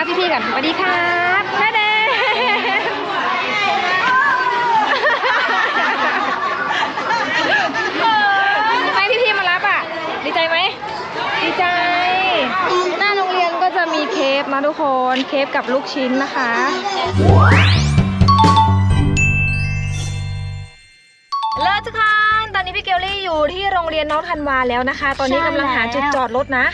ับพี่ๆกันสวัสดีครับแม่แดงไปพี่ๆมารับอะ ดีใจไหมดีใจ หน้าโรงเรียนก็จะมีเคฟนะทุกคนเคฟกับลูกชิ้นนะคะเลิศทุกคนตอนนี้พี่เกลลี่อยู่ที่โรงเรียนน้องธันวาแล้วนะคะ ตอนนี้กำลังหาจุดจอดรถนะ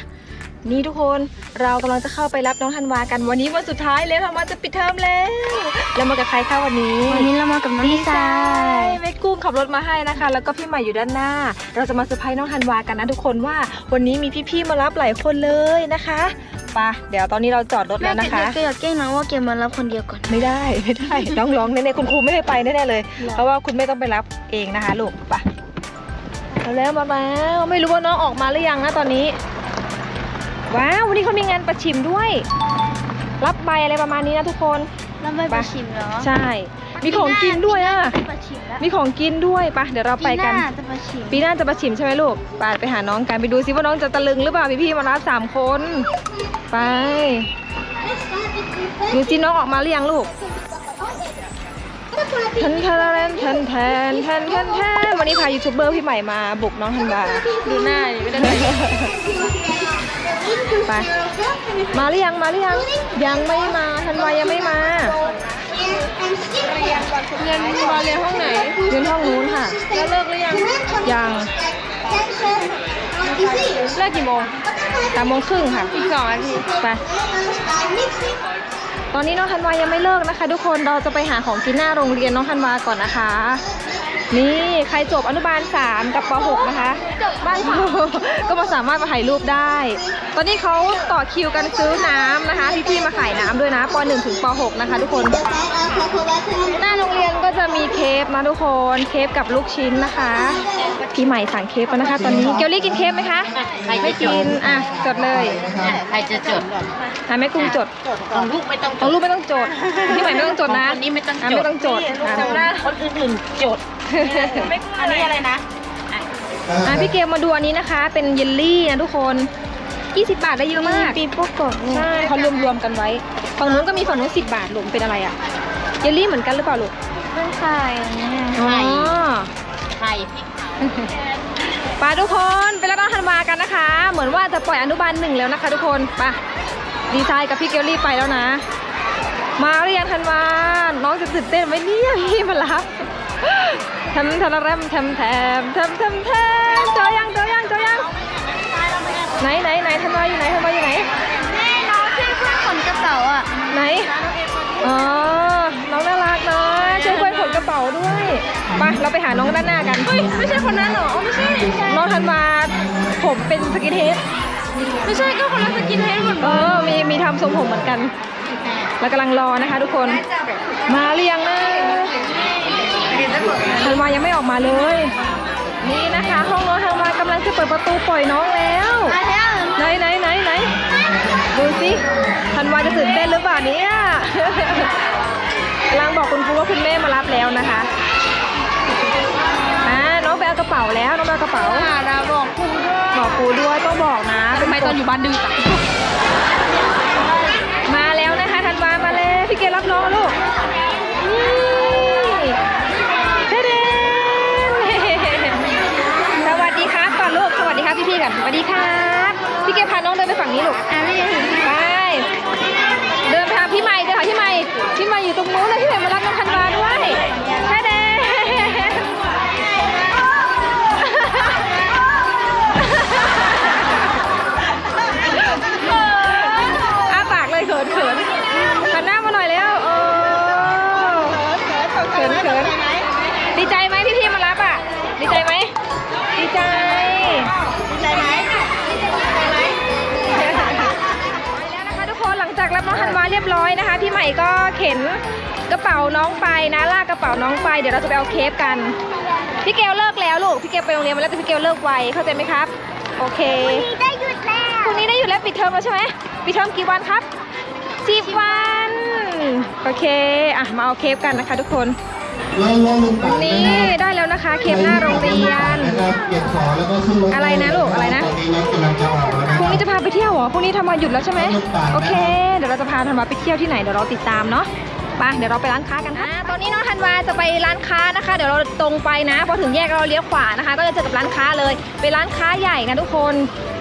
นี่ทุกคนเรากำลังจะเข้าไปรับน้องธันวากันวันนี้วันสุดท้ายแล้วธรรมาจะปิดเทอมแล้วแล้วมากับใครคะวันนี้วันนี้เรามากับน้องดีไซน์แม่กุ้งขับรถมาให้นะคะ แล้วก็พี่ใหม่อยู่ด้านหน้า เราจะมาเซอร์ไพรส์น้องธันวากันนะทุกคนว่าวันนี้มีพี่ๆมารับหลายคนเลยนะคะไปะเดี๋ยวตอนนี้เราจอดรถแล้วนะคะเกลอยากแกล้งน้องว่าเกลมารับคนเดียวก่อนไม่ได้ไม่ได้น้องร้องแน่ๆคุณครูไม่ให้ไปแน่ๆเลย เพราะว่าคุณไม่ต้องไปรับเองนะคะลูกไปะมาแล้วมาแล้วไม่รู้ว่าน้องออกมาหรือยังนะตอนนี้ ว้าววันนี้เขามีงานประชิมด้วย รับใบอะไรประมาณนี้นะทุกคนแล้วไม่ไปชิมเหรอใช่ มีของกินด้วยอะไปชิมแล้วมีของกินด้วยไปะเดี๋ยวเราไปกัน ปีหาจะไปชิมปีหน้าจะประชิมใช่ไหมลูกไปไปหาน้องกันไปดูซิว่าน้องจะตะลึงหรือเปล่าพี่พี่ๆมารับสามคน ไปดูซิน้องออกมาหรือยังลูก แทนแทนแทนแทนแทนแทนแทนวันนี้พายูทูบเบอร์พี่ใหม่มาบุกน้องธันวาดูหน้าดิไม่ได้ ไป มาหรือยังมาหรือยัง ยังไม่มาธันวายังไม่มาเรียนมาเรียนห้องไหนยืนห้องนู้นค่ะ แล้วเลิกหรือยัง ยังเลิกกี่โมงสามโมงครึ่งค่ะ อีกสองนาที ไป ตอนนี้น้องธันวายังไม่เลิกนะคะ ทุกคน เราจะไปหาของกินหน้าโรงเรียนน้องธันวาก่อนนะคะ นี่ใครจบอนุบาล 3 กับป .6 นะคะจบบ้านค่ะ ก็มาสามารถมาถ่ายรูปได้ ตอนนี้เขาต่อคิวกันซื้อน้ำนะคะพี่ๆมาขายน้ำด้วยนะป .1 ถึงป .6 นะคะ ทุกคน หน้าโรงเรียนก็จะมีเคฟนะทุกคนเคฟกับลูกชิ้นนะคะพี่ใหม่สั่งเคฟแล้วนะคะ ตอนนี้เกลลี่กินเคฟไหมคะไม่กินอะจดเลยใครจะจดอะแม่กุ้งจดของลูกไม่ต้องของลูกไม่ต้องจดพี่ใหม่ไม่ต้องจดนะคนนี้ไม่ต้องอะจไม่ดต้องจดอะคนอื่นๆจดอันนี้อะไรนะ อะพี่เกลมาดูอันนี้นะคะ เป็นเยลลี่นะทุกคน 20 บาทได้เยอะมากปีโป้กรอบเนี่ยใช่เขารวมๆกันไว้ฝั่งนู้นก็มีฝั่งนู้น10 บาทลูกเป็นอะไรอะเยลลี่เหมือนกันหรือเปล่าลูกเป็นไข่อันเนี้ยอ๋อไข่พริกเผาไปทุกคนไปรับน้องธันวากันนะคะ เหมือนว่าจะปล่อยอนุบาลหนึ่งแล้วนะคะ ทุกคนไปดีไซน์กับพี่เกลลี่ไปแล้วนะ มาหรือยังธันวาน้องจะตื่นเต้นไหมเนี่ยพี่มารับ ทำทำแรมทำแถมทำทำแถมเจอยังเจอยังเจอยังไหนไหนไหนธันวาอยู่ไหนธันวาอยู่ไหนแม่น้องช่วยเพื่อนขนกระเป๋าอะไหนอ๋อน้องน่ารักเนาะช่วยเพื่อนขนกระเป๋าด้วยไปเราไปหาน้องด้านหน้ากันไม่ใช่คนนั้นหรอไม่ใช่น้องธันวาผมเป็นสกินเฮดไม่ใช่ก็คนละสกินเฮดเหมือนเออมีมีทำทรงผมเหมือนกันเรากำลังรอนะคะทุกคนมาหรือยังนะ ธันวายังไม่ออกมาเลย นี่นะคะ ห้องน้องธันวากำลังจะเปิดประตูปล่อยน้องแล้วมาแล้วไหนไหนไหนไหนดูสิธันวาจะตื่นเต้นหรือเปล่าเนี่ยกำลังบอกคุณครูว่าคุณแม่มารับแล้วนะคะอ่าน้องไปเอากระเป๋าแล้วน้องไปเอากระเป๋าหาดาวบอกครูด้วยบอกครูด้วยต้องบอกนะทำไมตอนอยู่บ้านดื้อจังมาแล้วนะคะธันวามาเลยพี่เกดรับน้องลูก สวัสดีครับพี่เกพาน้องเดินไปฝั่งนี้ลูกอะไม่ยังถึงไปเดินไปหาพี่ใหม่เดินหาพี่ใหม่พี่ใหม่อยู่ตรงนู้นเลยพี่ใหม่มารับน้องธันวาด้วยแค่เด้อ้ ก็เข็นกระเป๋าน้องไปนะลากกระเป๋าน้องไปเดี๋ยวเราจะไปเอาเคฟกัน พี่เกลเลิกแล้วลูกพี่เกลไปโรงเรียนมาแล้วแต่พี่เกลเลิกไวเข้าใจไหมครับ โอเคได้หยุดแล้วพรุ่งนี้ได้หยุดแล้วปิดเทอมแล้วใช่ไหมปิดเทอมกี่วันครับสิบวันโอเคอะมาเอาเคฟกันนะคะ ทุกคนเรารอลงตัดนี่ได้แล้วนะคะ เคฟหน้าโรงเรียนนะครับเก็บของแล้วก็ขึ้นรถอะไรนะลูกอะไรนะตอนนี้รถกำลังจะอาไปเที่ยวเหรอพรุ่งนี้ทำวันหยุดแล้วใช่ไหมโอเค เดี๋ยวเราจะพาธันวาไปเที่ยวที่ไหนเดี๋ยวเราติดตามเนาะไปเดี๋ยวเราไปร้านค้ากันค่ะตอนนี้น้องธันวาจะไปร้านค้านะคะ เดี๋ยวเราตรงไปนะพอถึงแยกเราเลี้ยวขวานะคะ ก็จะเจอกับร้านค้าเลยเป็นร้านค้าใหญ่นะทุกคน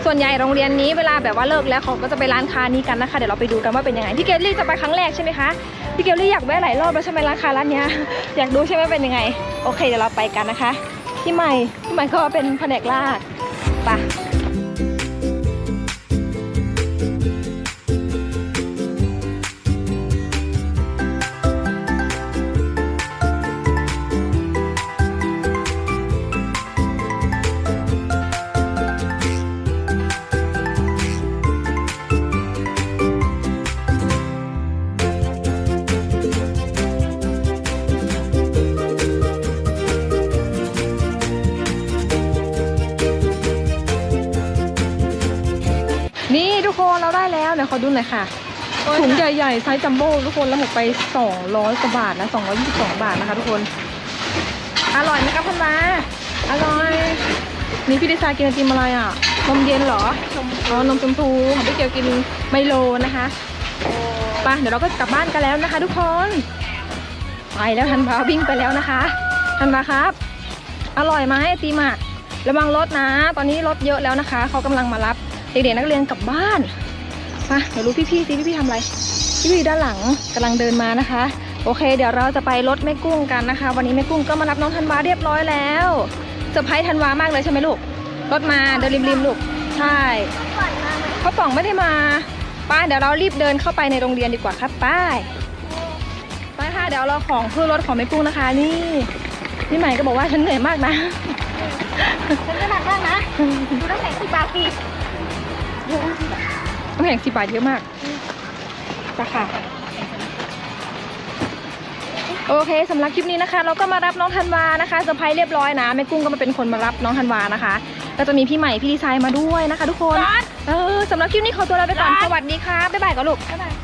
ส่วนใหญ่โรงเรียนนี้เวลาแบบว่าเลิกแล้วเขาก็จะไปร้านค้านี้กันนะคะเดี๋ยวเราไปดูกันว่าเป็นยังไงพี่เกลลี่จะไปครั้งแรกใช่ไหมคะพี่เกลลี่อยากแวะหลายรอบแล้วใช่ไหมร้านค้าร้านเนี้ยอยากดูใช่ไหมเป็นยังไง โอเคเดี๋ยวเราไปกันนะคะพี่ใหม่พี่ใหม่ก็เป็นแผนกลากไปนี่ ทุกคนเราได้แล้วเดี๋ยวขอดูหน่อยค่ะถุงใหญ่ๆไซส์จัมโบ้ทุกคนแล้วหมดไป200กว่าบาทนะ222 บาทนะคะ ทุกคน อร่อยไหมครับพันมาอร่อยนี่พี่ดิซายกินไอติมอะไรอะนมเย็นเหรออ๋อนมชมพูของพี่เกียวกินไมโลนะคะไปเดี๋ยวเราก็กลับบ้านกันแล้วนะคะ ทุกคนไปแล้วทันบาวิ่งไปแล้วนะคะทันบาครับ อร่อยไหมไอติมอะระวังรถนะ ตอนนี้รถเยอะแล้วนะคะเขากำลังมารับ เด็กๆนักเรียนกลับบ้านมาเดี๋ยวรู้พี่ๆสิพี่ๆทำอะไร พี่ๆด้านหลังกำลังเดินมานะคะ โอเค เดี๋ยวเราจะไปรถแม่กุ้งกันนะคะ วันนี้แม่กุ้งก็มารับน้องธันวาเรียบร้อยแล้วเซอร์ไพรส์ธันวามากเลยใช่ไหมลูก รถมาเดินริมๆลูก ใช่เขาป่องไม่ได้มาป้าเดี๋ยวเรารีบเดินเข้าไปในโรงเรียนดีกว่าครับป้ายไปค่ะเดี๋ยวเราของขึ้นรถของแม่กุ้งนะคะ นี่พี่ใหม่ก็บอกว่าฉันเหนื่อยมากนะฉันจะหนักมากนะดูน้ำแข็งสิบบาทสิ น้ำแข็งสิบบาทเยอะมากราคาโอเคสำหรับคลิปนี้นะคะ เราก็มารับน้องธันวานะคะเซอร์ไพรส์เรียบร้อยนะแม่กุ้งก็มาเป็นคนมารับน้องธันวานะคะ ก็จะมีพี่ใหม่พี่ดีไซน์มาด้วยนะคะ ทุกคนเออสำหรับคลิปนี้ขอตัวลาไปก่อนสวัสดีค่ะบ๊ายบายก่อนลูก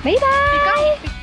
บ๊ายบาย